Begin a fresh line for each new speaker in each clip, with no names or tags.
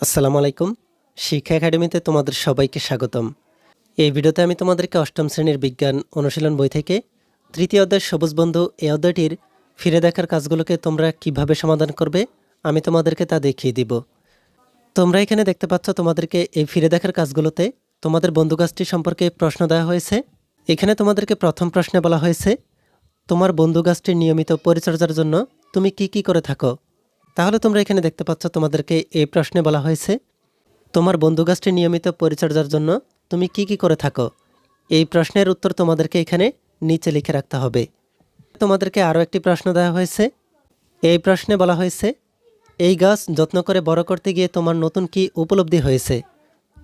আসসালামু আলাইকুম। শিক্ষা একাডেমিতে তোমাদের সবাইকে স্বাগতম। এই ভিডিওতে আমি তোমাদেরকে অষ্টম শ্রেণির বিজ্ঞান অনুশীলন বই থেকে তৃতীয় অধ্যায় সবুজ বন্ধু এই অধ্যায়টির ফিরে দেখার কাজগুলোকে তোমরা কীভাবে সমাধান করবে, আমি তোমাদেরকে তা দেখিয়ে দিব। তোমরা এখানে দেখতে পাচ্ছ তোমাদেরকে এই ফিরে দেখার কাজগুলোতে তোমাদের বন্ধু গাছটি সম্পর্কে প্রশ্ন দেওয়া হয়েছে। এখানে তোমাদেরকে প্রথম প্রশ্নে বলা হয়েছে, তোমার বন্ধু গাছটির নিয়মিত পরিচর্যার জন্য তুমি কি কি করে থাকো? তাহলে তোমরা এখানে দেখতে পাচ্ছ তোমাদেরকে এই প্রশ্নে বলা হয়েছে, তোমার বন্ধু গাছটি নিয়মিত পরিচর্যার জন্য তুমি কি কি করে থাকো? এই প্রশ্নের উত্তর তোমাদেরকে এখানে নিচে লিখে রাখতে হবে। তোমাদেরকে আরও একটি প্রশ্ন দেওয়া হয়েছে। এই প্রশ্নে বলা হয়েছে, এই গাছ যত্ন করে বড় করতে গিয়ে তোমার নতুন কি উপলব্ধি হয়েছে?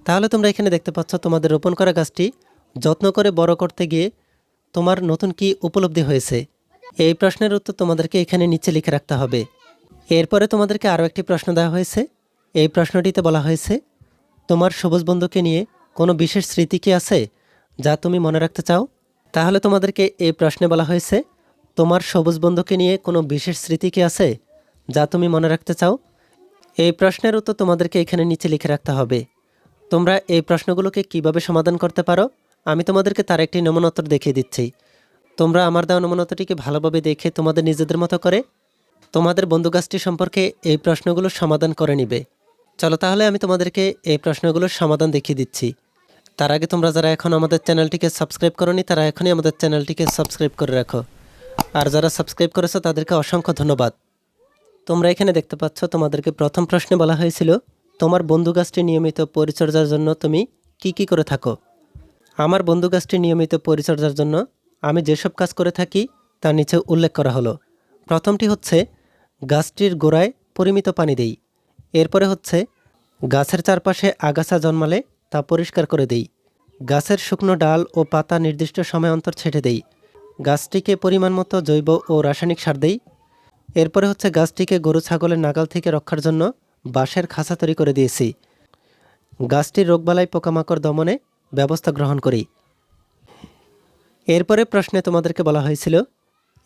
তাহলে তোমরা এখানে দেখতে পাচ্ছ তোমাদের রোপণ করা গাছটি যত্ন করে বড় করতে গিয়ে তোমার নতুন কি উপলব্ধি হয়েছে। এই প্রশ্নের উত্তর তোমাদেরকে এখানে নিচে লিখে রাখতে হবে। এরপরে তোমাদেরকে আরও একটি প্রশ্ন দেওয়া হয়েছে। এই প্রশ্নটিতে বলা হয়েছে, তোমার সবুজ বন্ধুকে নিয়ে কোনো বিশেষ স্মৃতি কি আছে যা তুমি মনে রাখতে চাও? তাহলে তোমাদেরকে এই প্রশ্নে বলা হয়েছে, তোমার সবুজ বন্ধুকে নিয়ে কোনো বিশেষ স্মৃতি কি আছে যা তুমি মনে রাখতে চাও? এই প্রশ্নের উত্তর তোমাদেরকে এখানে নিচে লিখে রাখতে হবে। তোমরা এই প্রশ্নগুলোকে কীভাবে সমাধান করতে পারো? আমি তোমাদেরকে তার একটি নমুনোত্তর দেখিয়ে দিচ্ছি। তোমরা আমার দেওয়া নমুনোত্তরটিকে ভালোভাবে দেখে তোমাদের নিজেদের মতো করে তোমাদের বন্ধু গাছটি সম্পর্কে এই প্রশ্নগুলোর সমাধান করে নিবে। চলো তাহলে আমি তোমাদেরকে এই প্রশ্নগুলোর সমাধান দেখিয়ে দিচ্ছি। তার আগে তোমরা যারা এখন আমাদের চ্যানেলটিকে সাবস্ক্রাইব করনি, তারা এখনই আমাদের চ্যানেলটিকে সাবস্ক্রাইব করে রাখো। আর যারা সাবস্ক্রাইব করেছ, তাদেরকে অসংখ্য ধন্যবাদ। তোমরা এখানে দেখতে পাচ্ছ, তোমাদেরকে প্রথম প্রশ্নে বলা হয়েছিল, তোমার বন্ধু গাছটি নিয়মিত পরিচর্যার জন্য তুমি কি কি করে থাকো? আমার বন্ধু গাছটি নিয়মিত পরিচর্যার জন্য আমি যেসব কাজ করে থাকি তা নিচে উল্লেখ করা হলো। প্রথমটি হচ্ছে গাছটির গোড়ায় পরিমিত পানি দেই। এরপরে হচ্ছে গাছের চারপাশে আগাছা জন্মালে তা পরিষ্কার করে দেই। গাছের শুকনো ডাল ও পাতা নির্দিষ্ট সময় অন্তর ছেটে দেই। গাছটিকে পরিমাণ মতো জৈব ও রাসায়নিক সার দেই। এরপরে হচ্ছে গাছটিকে গরু ছাগলের নাগাল থেকে রক্ষার জন্য বাঁশের খাঁচা তৈরি করে দিয়েছি। গাছটির রোগবালাই পোকামাকড় দমনে ব্যবস্থা গ্রহণ করি। এরপরে প্রশ্নে তোমাদেরকে বলা হয়েছিল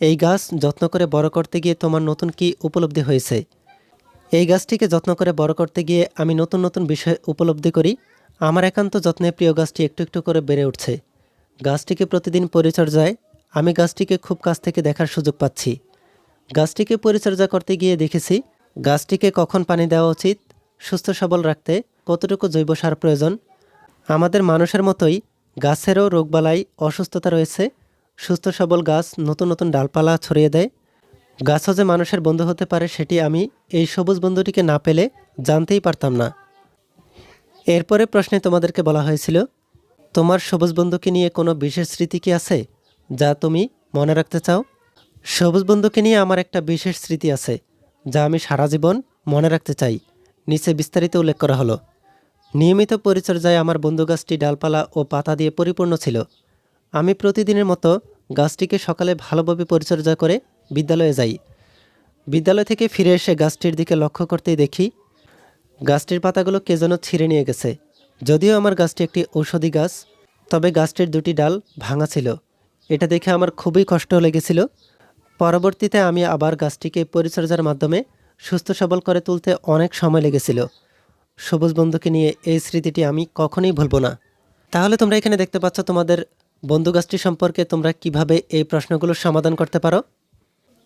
এই গাছ যত্ন করে বড় করতে গিয়ে তোমার নতুন কি উপলব্ধি হয়েছে? এই গাছটিকে যত্ন করে বড় করতে গিয়ে আমি নতুন নতুন বিষয় উপলব্ধি করি। আমার একান্ত যত্নে প্রিয় গাছটি একটু একটু করে বেড়ে উঠছে। গাছটিকে প্রতিদিন পরিচর্যায় আমি গাছটিকে খুব কাছ থেকে দেখার সুযোগ পাচ্ছি। গাছটিকে পরিচর্যা করতে গিয়ে দেখেছি, গাছটিকে কখন পানি দেওয়া উচিত, সুস্থ সবল রাখতে কতটুকু জৈব সার প্রয়োজন। আমাদের মানুষের মতোই গাছেরও রোগবালাই, অসুস্থতা রয়েছে। সুস্থ সবল গাছ নতুন নতুন ডালপালা ছড়িয়ে দেয়। গাছও যে মানুষের বন্ধু হতে পারে সেটি আমি এই সবুজ বন্ধুটিকে না পেলে জানতেই পারতাম না। এরপরে প্রশ্নে তোমাদেরকে বলা হয়েছিল, তোমার সবুজ বন্ধুকে নিয়ে কোনো বিশেষ স্মৃতি কি আছে, যা তুমি মনে রাখতে চাও? সবুজ বন্ধুকে নিয়ে আমার একটা বিশেষ স্মৃতি আছে, যা আমি সারা জীবন মনে রাখতে চাই, নিচে বিস্তারিত উল্লেখ করা হলো। নিয়মিত পরিচর্যায় আমার বন্ধু গাছটি ডালপালা ও পাতা দিয়ে পরিপূর্ণ ছিল। আমি প্রতিদিনের মতো গাছটিকে সকালে ভালোভাবে পরিচর্যা করে বিদ্যালয়ে যাই। বিদ্যালয় থেকে ফিরে এসে গাছটির দিকে লক্ষ্য করতেই দেখি, গাছটির পাতাগুলো কে যেন ছিঁড়ে নিয়ে গেছে। যদিও আমার গাছটি একটি ঔষধি গাছ, তবে গাছটির দুটি ডাল ভাঙা ছিল। এটা দেখে আমার খুবই কষ্ট লেগেছিল। পরবর্তীতে আমি আবার গাছটিকে পরিচর্যার মাধ্যমে সুস্থ সবল করে তুলতে অনেক সময় লেগেছিল। সবুজ বন্ধুকে নিয়ে এই স্মৃতিটি আমি কখনোই ভুলব না। তাহলে তোমরা এখানে দেখতে পাচ্ছ তোমাদের বন্ধু গাছটি সম্পর্কে তোমরা কীভাবে এই প্রশ্নগুলোর সমাধান করতে পারো?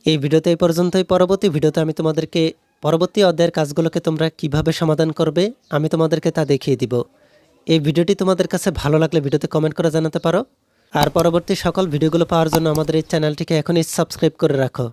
এই ভিডিওতে এই পর্যন্তই। পরবর্তী ভিডিওতে আমি তোমাদেরকে পরবর্তী অধ্যায়ের কাজগুলোকে তোমরা কীভাবে সমাধান করবে, আমি তোমাদেরকে তা দেখিয়ে দিব। এই ভিডিওটি তোমাদের কাছে ভালো লাগলে ভিডিওতে কমেন্ট করে জানাতে পারো। আর পরবর্তী সকল ভিডিওগুলো পাওয়ার জন্য আমাদের এই চ্যানেলটিকে এখনই সাবস্ক্রাইব করে রাখো।